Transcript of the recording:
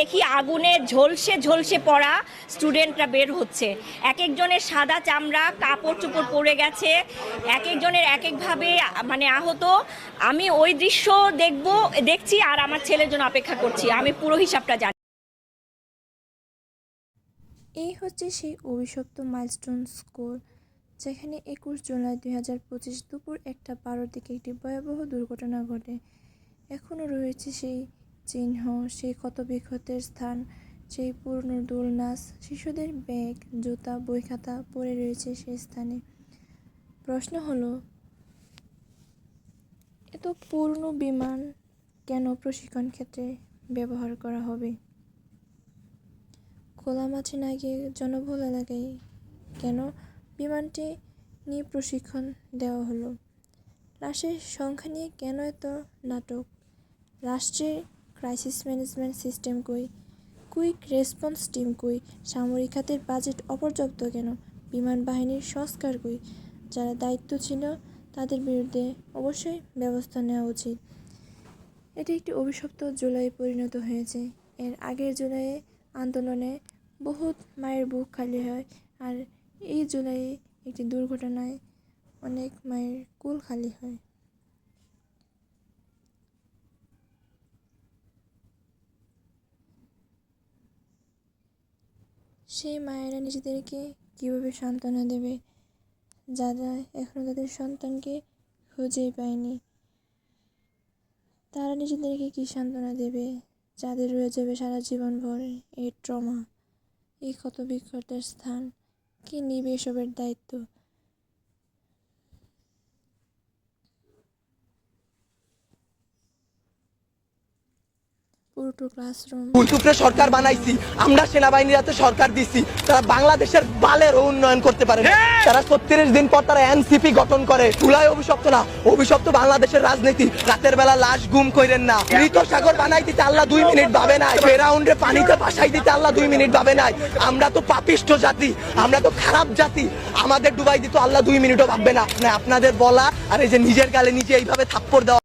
দেখি আগুনে ঝলসে ঝলসে পড়া স্টুডেন্টরা বের হচ্ছে। এক একজনের সাদা চামড়া, কাপড় চোপড় পড়ে গেছে। এক একজনের এক একভাবে মানে আহত। আমি ওই দৃশ্য দেখব, দেখছি আর আমার ছেলের জন্য অপেক্ষা করছি। আমি পুরো হিসাবটা জানি। এই হচ্ছে সেই অভিশপ্ত মাইলস্টোন স্কোর যেখানে একুশ জুলাই দুই হাজার পঁচিশ দুপুর একটা বারোর দিকে একটি ভয়াবহ দুর্ঘটনা ঘটে। এখনও রয়েছে সেই চিহ্ন, সেই কত বিক্ষতের স্থান, সেই পুরনো দোলনাচ শিশুদের ব্যাগ, জুতা বই খাতা পড়ে রয়েছে সেই স্থানে। প্রশ্ন হলো, এত পুরনো বিমান কেন প্রশিক্ষণ ক্ষেত্রে ব্যবহার করা হবে? খোলা মাঠে না গিয়ে জনবহুল এলাকায় কেন বিমানটি নিয়ে প্রশিক্ষণ দেওয়া হলো? লাশের সংখ্যা নিয়ে কেন এত নাটক? রাষ্ট্রের ক্রাইসিস ম্যানেজমেন্ট সিস্টেম কই? কুইক রেসপন্স টিম কই? সামরিক খাতের বাজেট অপর্যাপ্ত কেন? বিমান বাহিনীর সংস্কার কই? যারা দায়িত্ব ছিল, তাদের বিরুদ্ধে অবশ্যই ব্যবস্থা নেওয়া উচিত। এটি একটি অভিশপ্ত জুলাই পরিণত হয়েছে। এর আগের জুলাইয়ে আন্দোলনে বহুত মায়ের বুক খালি হয় আর এই জুলাইয়ে একটি দুর্ঘটনায় অনেক মায়ের কুল খালি হয়। সেই মায়েরা নিজেদেরকে কীভাবে সান্ত্বনা দেবে? যারা এখনও তাদের সন্তানকে খুঁজেই পায়নি, তারা নিজেদেরকে কী সান্ত্বনা দেবে? যাদের রয়ে যাবে সারা জীবন ভর এই ট্রমা, এই ক্ষত বিক্ষতের স্থান, কে নিবে এসবের দায়িত্ব? পুরোটো ক্লাসরুম সরকার বানাইছি আমরা সেনাবাহিনীর হাতে সরকার দিছি তারা বাংলাদেশের বালের উন্নয়ন করতে পারে তারা ছত্রিশ দিন পর তারা এনসিপি গঠন করে। চুলাই অভিশপ্ত না অভিশপ্ত বাংলাদেশের রাজনীতি। রাতের বেলা লাশ গুম কইরেন না। মৃত সাগর বানাই দিতে আল্লাহ দুই মিনিট ভাবে নাই। ফেরাউন্ডে পানিতে ভাসাই দিতে আল্লাহ দুই মিনিট ভাবে নাই। আমরা তো পাপিষ্ট জাতি আমরা তো খারাপ জাতি। আমাদের ডুবাই দিতে আল্লাহ দুই মিনিটও ভাববে না। না আপনাদের বলা আর এই যে নিজের গালে নিজে এইভাবে থাপ্পড় দেওয়া